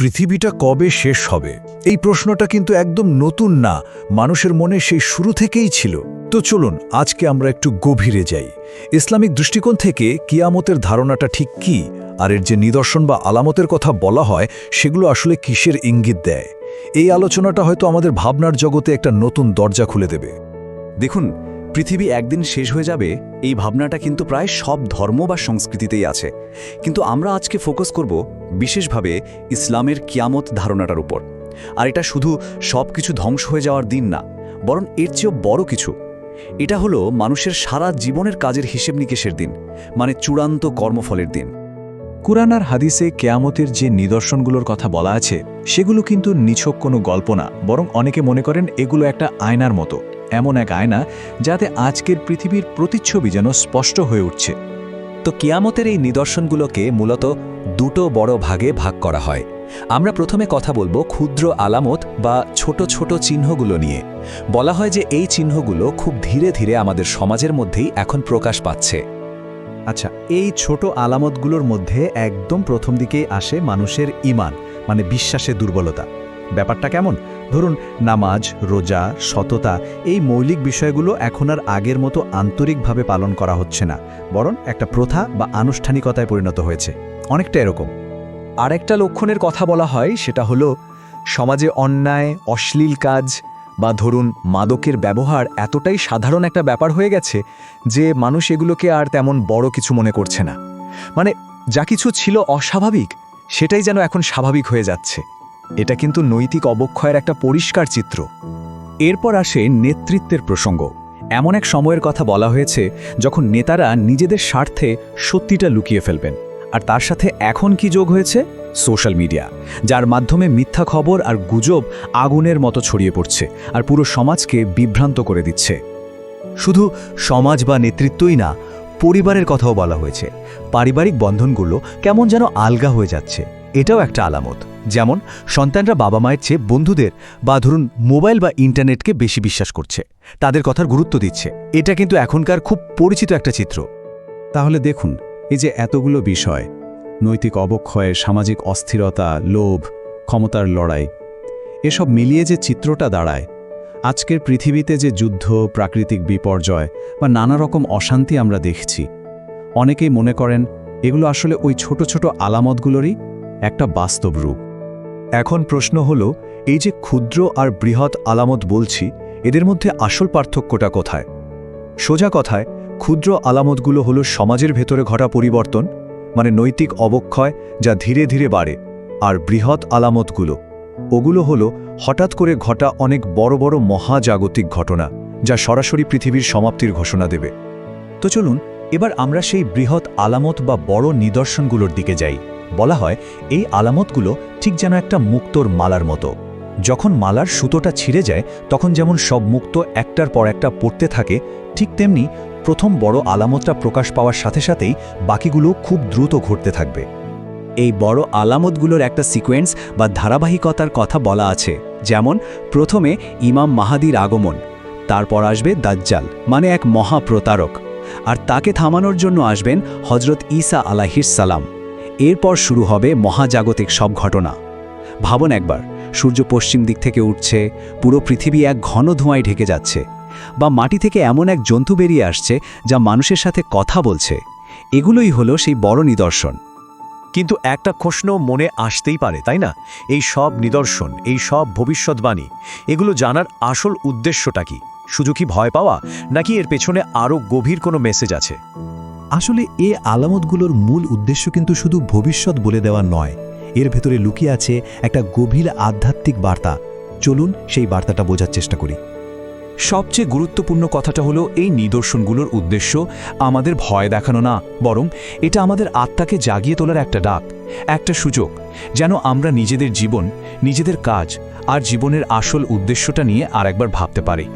পৃথিবীটা কবে শেষ হবে? এই প্রশ্নটা কিন্তু একদম নতুন না, মানুষের মনে সেই শুরু থেকেই ছিল। তো চলুন, আজকে আমরা একটু গভীরে যাই। ইসলামিক দৃষ্টিকোণ থেকে কিয়ামতের ধারণাটা ঠিক কি, আর এর যে নিদর্শন বা আলামতের কথা বলা হয়, সেগুলো আসলে কিসের ইঙ্গিত দেয়? এই আলোচনাটা হয়তো আমাদের ভাবনার জগতে একটা নতুন দরজা খুলে দেবে। দেখুন পৃথিবী একদিন শেষ হয়ে যাবে, এই ভাবনাটা কিন্তু প্রায় সব ধর্ম বা সংস্কৃতিতেই আছে। কিন্তু আমরা আজকে ফোকাস করব বিশেষভাবে ইসলামের কিয়ামত ধারণাটার উপর। আর এটা শুধু সব কিছু ধ্বংস হয়ে যাওয়ার দিন না, বরং এর চেয়েও বড় কিছু। এটা হলো মানুষের সারা জীবনের কাজের হিসেব নিকেশের দিন মানে চূড়ান্ত কর্মফলের দিন। কুরআন আর হাদিসে কেয়ামতের যে নিদর্শনগুলোর কথা বলা আছে, সেগুলো কিন্তু নিছক কোনো গল্প না, বরং অনেকে মনে করেন এগুলো একটা আয়নার মতো। এমন এক আয়না যাতে আজকের পৃথিবীর প্রতিচ্ছবি যেন স্পষ্ট হয়ে উঠছে। তো কিয়ামতের এই নিদর্শনগুলোকে মূলত দুটো বড় ভাগে ভাগ করা হয়। আমরা প্রথমে কথা বলব ক্ষুদ্র আলামত বা ছোট ছোট চিহ্নগুলো নিয়ে। বলা হয় যে এই চিহ্নগুলো খুব ধীরে ধীরে আমাদের সমাজের মধ্যেই এখন প্রকাশ পাচ্ছে। আচ্ছা এই ছোট আলামতগুলোর মধ্যে একদম প্রথম দিকেই আসে মানুষের ইমান মানে বিশ্বাসের দুর্বলতা। ব্যাপারটা কেমন? ধরুন, নামাজ, রোজা, সততা এই মৌলিক বিষয়গুলো এখন আর আগের মতো আন্তরিকভাবে পালন করা হচ্ছে না, বরং একটা প্রথা বা আনুষ্ঠানিকতায় পরিণত হয়েছে। অনেকটা এরকম। আরেকটা লক্ষণের কথা বলা হয়, সেটা হলো, সমাজে অন্যায়, অশ্লীল কাজ বা ধরুন, মাদকের ব্যবহার এতটাই সাধারণ একটা ব্যাপার হয়ে গেছে যে মানুষ এগুলোকে আর তেমন বড় কিছু মনে করছে না। মানে যা কিছু ছিল অস্বাভাবিক, সেটাই যেন এখন স্বাভাবিক হয়ে যাচ্ছে। এটা কিন্তু নৈতিক অবক্ষয়ের একটা পরিষ্কার চিত্র। এরপর আসে নেতৃত্বের প্রসঙ্গ। এমন এক সময়ের কথা বলা হয়েছে, যখন নেতারা নিজেদের স্বার্থে সত্যিটা লুকিয়ে ফেলবেন। আর তার সাথে এখন কি যোগ হয়েছে? সোশ্যাল মিডিয়া, যার মাধ্যমে মিথ্যা খবর আর গুজব আগুনের মতো ছড়িয়ে পড়ছে আর পুরো সমাজকে বিভ্রান্ত করে দিচ্ছে। শুধু সমাজ বা নেতৃত্বই না, পরিবারের কথাও বলা হয়েছে। পারিবারিক বন্ধনগুলো কেমন যেন আলগা হয়ে যাচ্ছে। এটাও একটা আলামত। যেমন, সন্তানরা বাবা মায়ের চেয়ে বন্ধুদের বা ধরুন মোবাইল বা ইন্টারনেটকে বেশি বিশ্বাস করছে। তাদের কথার গুরুত্ব দিচ্ছে। এটা কিন্তু এখনকার খুব পরিচিত একটা চিত্র। তাহলে দেখুন, এই যে এতগুলো বিষয়, নৈতিক অবক্ষয়, সামাজিক অস্থিরতা, লোভ, ক্ষমতার লড়াই, এসব মিলিয়ে যে চিত্রটা দাঁড়ায়, আজকের পৃথিবীতে যে যুদ্ধ, প্রাকৃতিক বিপর্যয় বা নানা রকম অশান্তি আমরা দেখছি, অনেকেই মনে করেন, এগুলো আসলে ওই ছোট ছোট আলামতগুলোরই একটা বাস্তব রূপ। এখন প্রশ্ন হলো, এই যে ক্ষুদ্র আর বৃহৎ আলামত বলছি, এদের মধ্যে আসল পার্থক্যটা কোথায়? সোজা কথায়, ক্ষুদ্র আলামতগুলো হলো সমাজের ভেতরে ঘটা পরিবর্তন মানে নৈতিক অবক্ষয় যা ধীরে ধীরে বাড়ে, আর বৃহৎ আলামতগুলো, ওগুলো হলো হঠাৎ করে ঘটা অনেক বড় বড় মহাজাগতিক ঘটনা, যা সরাসরি পৃথিবীর সমাপ্তির ঘোষণা দেবে। তো চলুন, এবার আমরা সেই বৃহৎ আলামত বা বড় নিদর্শনগুলোর দিকে যাই। বলা হয়, এই আলামতগুলো ঠিক যেন একটা মুক্তোর মালার মতো। যখন মালার সুতোটা ছিঁড়ে যায়, তখন যেমন সব মুক্ত একটার পর একটা পড়তে থাকে, ঠিক তেমনি প্রথম বড় আলামতটা প্রকাশ পাওয়ার সাথে সাথেই বাকিগুলো খুব দ্রুত ঘটতে থাকবে। এই বড় আলামতগুলোর একটা সিকোয়েন্স বা ধারাবাহিকতার কথা বলা আছে, যেমন প্রথমে ইমাম মাহাদির আগমন, তারপর আসবে দাজ্জাল মানে এক মহাপ্রতারক, আর তাকে থামানোর জন্য আসবেন হজরত ঈসা আলাহির সালাম। এরপর শুরু হবে মহাজাগতিক সব ঘটনা। ভাবন একবার, সূর্য পশ্চিম দিক থেকে উঠছে, পুরো পৃথিবী এক ঘন ধোঁয়ায় ঢেকে যাচ্ছে, বা মাটি থেকে এমন এক জন্তু বেরিয়ে আসছে যা মানুষের সাথে কথা বলছে। এগুলোই হলো সেই বড় নিদর্শন। কিন্তু একটা প্রশ্ন মনে আসতেই পারে, তাই না? এই সব নিদর্শন, এই সব ভবিষ্যৎবাণী, এগুলো জানার আসল উদ্দেশ্যটা কি? শুধু কি ভয় পাওয়া, নাকি এর পেছনে আরও গভীর কোনো মেসেজ আছে? আসলে এ আলামতগুলোর মূল উদ্দেশ্য কিন্তু শুধু ভবিষ্যৎ বলে দেওয়া নয়। এর ভেতরে লুকিয়ে আছে একটা গভীর আধ্যাত্মিক বার্তা। চলুন সেই বার্তাটা বোঝার চেষ্টা করি। সবচেয়ে গুরুত্বপূর্ণ কথাটা হলো, এই নিদর্শনগুলোর উদ্দেশ্য আমাদের ভয় দেখানো না, বরং এটা আমাদের আত্মাকে জাগিয়ে তোলার একটা ডাক, একটা সুযোগ, যেন আমরা নিজেদের জীবন, নিজেদের কাজ আর জীবনের আসল উদ্দেশ্যটা নিয়ে আরেকবার ভাবতে পারি।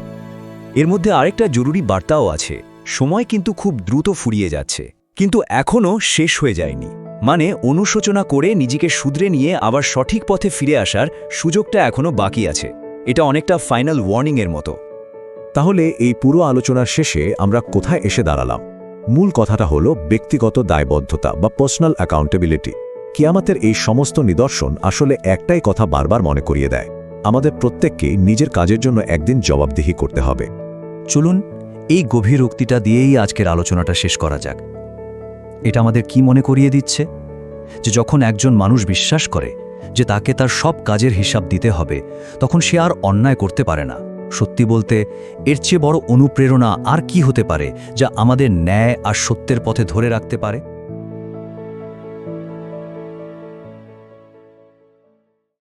এর মধ্যে আরেকটা জরুরি বার্তাও আছে। সময় কিন্তু খুব দ্রুত ফুরিয়ে যাচ্ছে, কিন্তু এখনও শেষ হয়ে যায়নি। মানে অনুশোচনা করে নিজেকে শুধরে নিয়ে আবার সঠিক পথে ফিরে আসার সুযোগটা এখনও বাকি আছে। এটা অনেকটা ফাইনাল ওয়ার্নিংয়ের মতো। তাহলে এই পুরো আলোচনার শেষে আমরা কোথায় এসে দাঁড়ালাম? মূল কথাটা হলো ব্যক্তিগত দায়বদ্ধতা বা পার্সোনাল অ্যাকাউন্টেবিলিটি কিয়ামাতের এই সমস্ত নিদর্শন আসলে একটাই কথা বারবার মনে করিয়ে দেয়। আমাদের প্রত্যেককে নিজের কাজের জন্য একদিন জবাবদিহি করতে হবে। চলুন এই গভীর উক্তিটা দিয়েই আজকের আলোচনাটা শেষ করা যাক। এটা আমাদের কি মনে করিয়ে দিচ্ছে? যে যখন একজন মানুষ বিশ্বাস করে যে তাকে তার সব কাজের হিসাব দিতে হবে, তখন সে আর অন্যায় করতে পারে না। সত্যি বলতে, এর চেয়ে বড় অনুপ্রেরণা আর কি হতে পারে যা আমাদের ন্যায় আর সত্যের পথে ধরে রাখতে পারে?